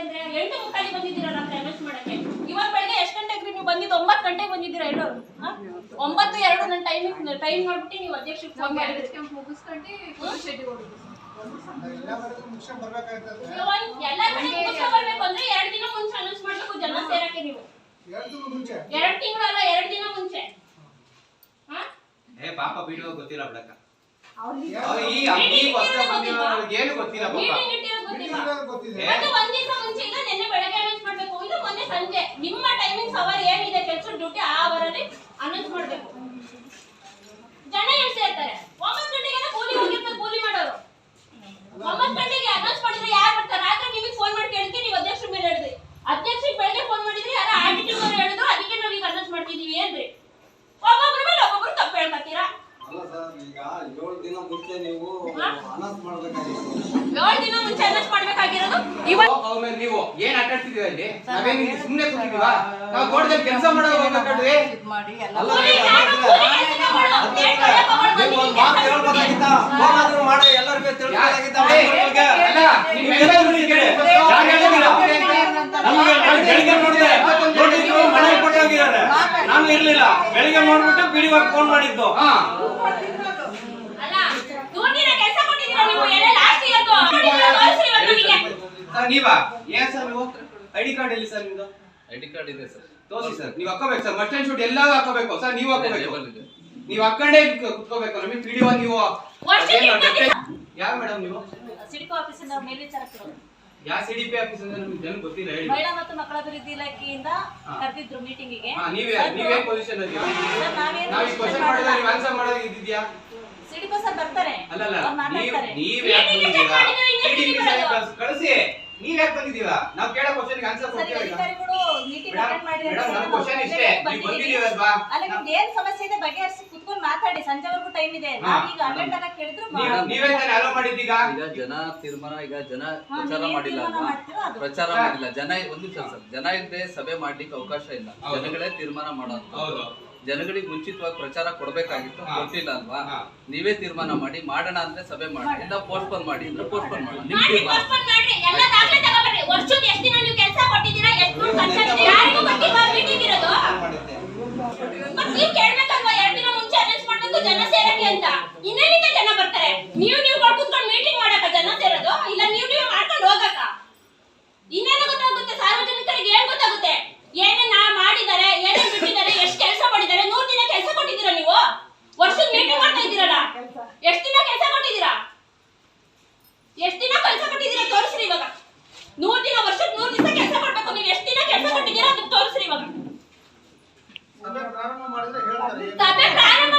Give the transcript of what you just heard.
ಆಗಿದೆ ಅಂದ್ರೆ ಎಂಟು ಮುಕ್ಕಾಲಿ ಬಂದಿದ್ದೀರಾ ರಾತ್ರಿ ಅರೆಸ್ಟ್ ಮಾಡಕ್ಕೆ? ಇವಾಗ ಬೆಳಗ್ಗೆ ಎಷ್ಟು ಗಂಟೆಗೆ ನೀವು ಬಂದಿದ್ದು? ಒಂಬತ್ತು ಗಂಟೆಗೆ ಬಂದಿದ್ದೀರಾ ಎರಡು? ಒಂಬತ್ತು ಎರಡು ನನ್ನ ಟೈಮಿಂಗ್ ಟೈಮ್ ಮಾಡ್ಬಿಟ್ಟು ನೀವು ಅಧ್ಯಕ್ಷ ಎಲ್ಲ ಕಡೆ ಮುಗಿಸ್ಕೊಂಡ್ ಬರ್ಬೇಕು ಅಂದ್ರೆ ಎರಡು ದಿನ ಮುಂಚೆ ಅನೌನ್ಸ್ ಮಾಡ್ಬೇಕು ಜನ ಸೇರಕ್ಕೆ ನೀವು. ಎರಡು ತಿಂಗಳು ಮುಂಚೆ? ಎರಡು ತಿಂಗಳಲ್ಲ ಎರಡು ದಿನ ಮುಂಚೆ. ಹಾ? ಏ ಪಾಪ ಬಿಡುವ ಗೊತ್ತಿಲ್ಲ ಬಿಡಕ್ಕ. ಈ ಈ ಹೊಸ ಬಂದಿರೋರ್ಗೆ ಏನು ಗೊತ್ತಿಲ್ಲ ಪಾಪ. ಮೀಟಿಂಗ್ ಇಟ್ಟಿರೋದು ಗೊತ್ತಿಲ್ಲ. ಇಲ್ಲಿರೋದು ಗೊತ್ತಿದೆ ಏ? ಒಂದ್ ದಿವಸ ಮುಂಚೆ ಇಲ್ಲ ನಿನ್ನೆ ಬೆಳಗ್ಗೆ ಅನೌನ್ಸ್ ಮಾಡ್ಬೇಕು. ಇದು ಮೊನ್ನೆ ಸಂಜೆ. ನಿಮ್ಮ ಟೈಮಿಂಗ್ಸ್ ಅವರ್ ಏನಿದೆ ಕೆಲಸ ಡ್ಯೂಟಿ ಆ ಅವರಲ್ಲಿ ಅನೌನ್ಸ್ ಮಾಡ್ಬೇಕು ಜನ ಏನ್ ಸೇರ್ತಾರೆ ಒಂಬತ್ತು ಗಂಟೆಗೆಲ್ಲ ಕೂಲಿ ಹೋಗಿರ್ತಾರೆ ಕೂಲಿ ಮಾಡೋರು ಒಂಬತ್ತು ಗಂಟೆಗೆ ಅನೌನ್ಸ್ ಮಾಡಿದ್ರೆ ಯಾರು ಬರ್ತಾರೆ ರಾತ್ರಿ ನಿಮಗೆ ಫೋನ್ ಮಾಡಿ ಕೇಳ್ತೀನಿ ನೀವು ಅಧ್ಯಕ್ಷರ ಮೇಲೆ ಹೇಳಿದ್ರಿ ಅಧ್ಯಕ್ಷರಿಗೆ ಬೆಳಗ್ಗೆ ಫೋನ್ ಮಾಡಿದ್ರೆ ಯಾರ ಆಟಿಟ್ಯೂಡ್ ಅವರು ಹೇಳಿದ್ರು ಅದಕ್ಕೆ ನಾವು ಈಗ ಅನೌನ್ಸ್ ಮಾಡ್ತಿದೀವಿ ಏನ್ರಿ ಒಬ್ಬೊಬ್ರ ಮೇಲೆ ಒಬ್ಬೊಬ್ರು ತಪ್ಪು ಹೇಳ್ಕೊತೀರಾ ಅಲ್ಲ ಸರ್ ಈಗ ಏಳು ದಿನ ಮುಂಚೆ ನೀವು ಅನೌನ್ಸ್ ಮಾಡ್ಬೇಕಾಗಿತ್ತು ಏಳು ದಿನ ಮುಂಚೆ ಅನೌನ್ಸ್ ಮಾಡ್ಬೇಕಾಗಿರೋದು ಇವತ್ತು ಅವ್ರ ಮೇಲೆ ನೀವು ಏನ್ ಆಟಾಡ್ತಿದೀವಿ ಅಲ್ಲಿ ನಾವೇನ್ ಇಲ್ಲಿ ಸುಮ್ನೆ ಕೂತಿದೀವಾ ನಾವು ತೋಟದಲ್ಲಿ ಕೆಲಸ ಮಾಡೋ ಹೋಗ್ಬೇಕಾದ್ರೆ ಮಾಡಿ ಎಲ್ಲ ಕೂಲಿ ನಾನು ಅಲ್ಲ, ಕೂಲಿ ಕೆಲ್ಸ ಮಾಡೋದು. ಏನ್ ಕಡೆ ತಗೊಂಡ್ ನೀವು ಒಂದ್ ಮಾತು ಕೆಲ್ಸ ಹೇಳ್ಬೋದಾಗಿತ್ತ ಮಾಡ್ತೀನಿ. ಫೋನ್ ಮಾಡಿ ಎಲ್ಲರಿಗೂ ತಿಳ್ಕೊಳ್ಳೋದಾಗಿತ್ತ ಏ, ಮಕ್ಕಳಿಗೆ. ಅಲ್ಲ, ನಿಮ್ ಎಲ್ಲರೂ ಕೇಳಿ ಗೊತ್ತು. ಯಾರ್ ಹೇಳಿದ್ರು? ನಮ್ಗೆ ನಾನ್ ಬೆಳಿಗ್ಗೆ ನೋಡಿದೆ ನೋಟಿದ್ರು ಮನೆಗೆ ಕೊಟ್ಟೋಗಿದ್ದಾರೆ ನಾನು ಇರ್ಲಿಲ್ಲ ಬೆಳಿಗ್ಗೆ ನೋಡ್ಬಿಟ್ಟು ಪಿಡಿಒ ಫೋನ್ ಮಾಡಿದ್ದು ಹಾ ಅಲ್ಲ ಡ್ಯೂಟಿನ ಕೆಲಸ ಕೊಟ್ಟಿದ್ದೀರಾ ನೀವು ಎಲ್ಲ ಲಾಸ್ಟ್ ಇಯರ್ದು ತೋರಿಸ್ರಿ ಇವತ್ತು ನನಗೆ ಸರ್ ನೀವಾ? ಏನ್ ಸರ್ ನೀವು? ಐಡಿ ಕಾರ್ಡ್ ಎಲ್ಲಿ ಸರ್ ನಿಮ್ದು? ಐಡಿ ಕಾರ್ಡ್ ಇದೆ ಸರ್. ತೋರಿಸಿ ಸರ್ ನೀವು ಹಾಕೋಬೇಕು ಸರ್. ಮಸ್ಟ್ ಶೂಟ್ ಎಲ್ಲ ಹಾಕೋಬೇಕು ಸರ್ ನೀವು ಹಾಕೋಬೇಕು ನೀವು ಹಾಕೊಂಡೇ ಕುತ್ಕೋಬೇಕು ನಮಗೆ ಪಿಡಿಒ ನೀವು ಯಾ ಮೇಡಮ್ ನೀವು? ಸಿಡಿಪಿ ಆಫೀಸಿಂದ ಮೇಲ್ವಿಚಾರಕರು ಯಾವ ಸಿಡಿಪಿ ಡಿ ಪಿ ಆಫೀಸ್ ಅಂತ ನಮ್ಗೆ ಜನ ಗೊತ್ತಿಲ್ಲ ಹೇಳಿ. ಮಹಿಳಾ ಮತ್ತು ಮಕ್ಕಳ ಅಭಿವೃದ್ಧಿ ಇಲಾಖೆಯಿಂದ. ಕರೆದಿದ್ರು ಮೀಟಿಂಗಿಗೆ ನೀವೇ ನೀವೇ ಪೊಸಿಷನ್ ಅಲ್ಲಿ ನಾವು ಈ ಕ್ವಶನ್ ಮಾಡಿದ್ರೆ ನೀವು ಆನ್ಸರ್ ಮಾಡೋದು ಇದ್ದಿದ್ಯಾ ಸಿಡಿಕೋ ಸರ್ ಬರ್ತಾರೆ. ನೀವ್ ಮಾತಾಡ್ತಾರೆ. ನೀವ್ ಯಾಕೆ ಕಳ್ಸ್- ಕಳ್ಸಿ. ನೀವ್ ಯಾಕೆ ಬಂದಿದ್ದೀರಾ? ನಾವ್ ಕೇಳೋ ಆನ್ಸರ್ ಕೊಡ್ತೀರಾ ಈಗ? ಮೇಡಮ್, ಕ್ವಶನ್ ಇಷ್ಟೇ. ನೀವು ಬಂದಿದ್ದೀರಲ್ವಾ ಏನ್ ಸಮಸ್ಯೆ ಇದೆ ಬಗೆಹರಿಸಿ ಕುತ್ಕೊಂಡು ಮಾತಾಡಿ. ಸಂಜೆವರೆಗೂ ಟೈಮ್ ಇದೆ. ಹಾ. ನಾವೀಗ ಅಟೆಂಡ್ ಆಗಕ್ ಕೇಳಿದ್ರು ನೀವ್- ಮಾಡಿ. ನೀವೇ ತಾನೇ ಅಲೋ ಮಾಡಿದ್ದೀಗ ಈಗ ಜನ ತೀರ್ಮಾನ ಈಗ ಜನ ಹಾ, ಪ್ರಚಾರ ನೀವೇನ್ ಮಾಡಿಲ್ಲ ತೀರ್ಮಾನ ಅಲ್ವಾ? ಮಾಡ್ತೀರೋ ಅದು. ಪ್ರಚಾರ ಸರ್. ಮಾಡಿಲ್ಲ. ಜನ ಒಂದು ನಿಮಿಷ ಸರ್ ಜನ ಇದ್ರೆ ಸಭೆ ಮಾಡ್ಲಿಕ್ಕೆ ಅವಕಾಶ ಇಲ್ಲ. ಹೌದು. ಜನಗಳೇ ತೀರ್ಮಾನ ಮಾಡೋದು. ಹೌದು. ಜನಗಳಿಗೆ ಮುಂಚಿತವಾಗಿ ಪ್ರಚಾರ ಕೊಡಬೇಕಾಗಿತ್ತು. ಕೊಟ್ಟಿಲ್ಲ ಅಲ್ವಾ? ನೀವೇ ತೀರ್ಮಾನ ಮಾಡಿ ಮಾಡೋಣ ಅಂದ್ರೆ ಸಭೆ ಮಾಡಿ. ಇಲ್ಲ ಪೋಸ್ಟ್ಪೋನ್ ಮಾಡಿ ಅಂದ್ರೆ ಪೋಸ್ಟ್ಪೋನ್ ಮಾಡಿ ನಿಮ್ ಮಾಡಿ ತೀರ್ಮಾನ postpone ಮಾಡ್ರಿ ಎಲ್ಲ ದಾಖಲೆ ತಗೊಂಡ್ಬರ್ರಿ ವರ್ಷದ ಎಷ್ಟು ದಿನ ನೀವು ಕೆಲಸ ಕೊಟ್ಟಿದ್ದೀರಾ ಎಷ್ಟು ದುಡ್ಡು ಖರ್ಚಾಗಿದೆ ಯಾರಿಗೂ ಗೊತ್ತಿಲ್ವಾ ಮೀಟಿಂಗ್ ಇರೋದು ಫೋನ್ ಮಾಡಿದ್ದೆ ಮತ್ ನೀವ್ ಕೇಳ್ಬೇಕಲ್ವಾ ಎರಡ್ ದಿನ ಮುಂಚೆ ಅನೌನ್ಸ್ ಮಾಡ್ಬೇಕು ಜನ ಸೇರಕ್ಕೆ ಅಂತ ಇನ್ನೇನಿಂದ ಜನ ಬರ್ತಾರೆ ನೀವು ನೀವು ಕುತ್ಕೊಂಡು ಮೀಟಿಂಗ್ ಮಾಡಕ ಜನ ಸೇರೋದು ಇಲ್ಲ ನೀವು ನೀವು ಮಾಡ್ಕೊಂಡು ಹೋಗಕ ಇನ್ನೇನು ಗೊತ್ತಾಗುತ್ತೆ ಸಾರ್ವಜನಿಕರಿಗೆ ಏನ್ ಗೊತ್ತಾಗುತ್ತೆ ಏನೇನ್ ನಾ ಮಾಡಿದ್ದಾರೆ ಏನೇನ್ ಬಿಟ್ಟಿದ್ದಾರೆ ಎಷ್ಟು ಕೆಲಸ ಮಾಡಿದ್ದಾರೆ ನೂರ್ ದಿನ ಕೆಲಸ ಕೊಟ್ಟಿದ್ದೀರಾ ನೀವು ವರ್ಷದ ಮೀಟಿಂಗ್ ಮಾಡ್ತಾ ಇದ್ದೀರಲ್ಲ? ಎಷ್ಟು ದಿನ ಕೆಲಸ ಕೊಟ್ಟಿದ್ದೀರಾ? ಎಷ್ಟು ದಿನ ಕೆಲಸ ಕೊಟ್ಟಿದ್ದೀರಾ ತೋರಿಸ್ರಿ ಇವಾಗ. ನೂರ್ ದಿನ ವರ್ಷಕ್ಕೆ ನೂರ್ ದಿನ ಕೆಲಸ ಕೊಡ್ಬೇಕು. ನೀವು ಎಷ್ಟು ದಿನ ಕೆಲಸ ಕೊಟ್ಟಿದ್ದೀರಾ ಅದಕ್ಕೆ ತೋರಿಸ್ರಿ ಇವಾಗ. ಸಭೆ ಪ್ರಾರಂಭ